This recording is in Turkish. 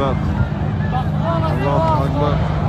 Ekber. Allah. Ekber.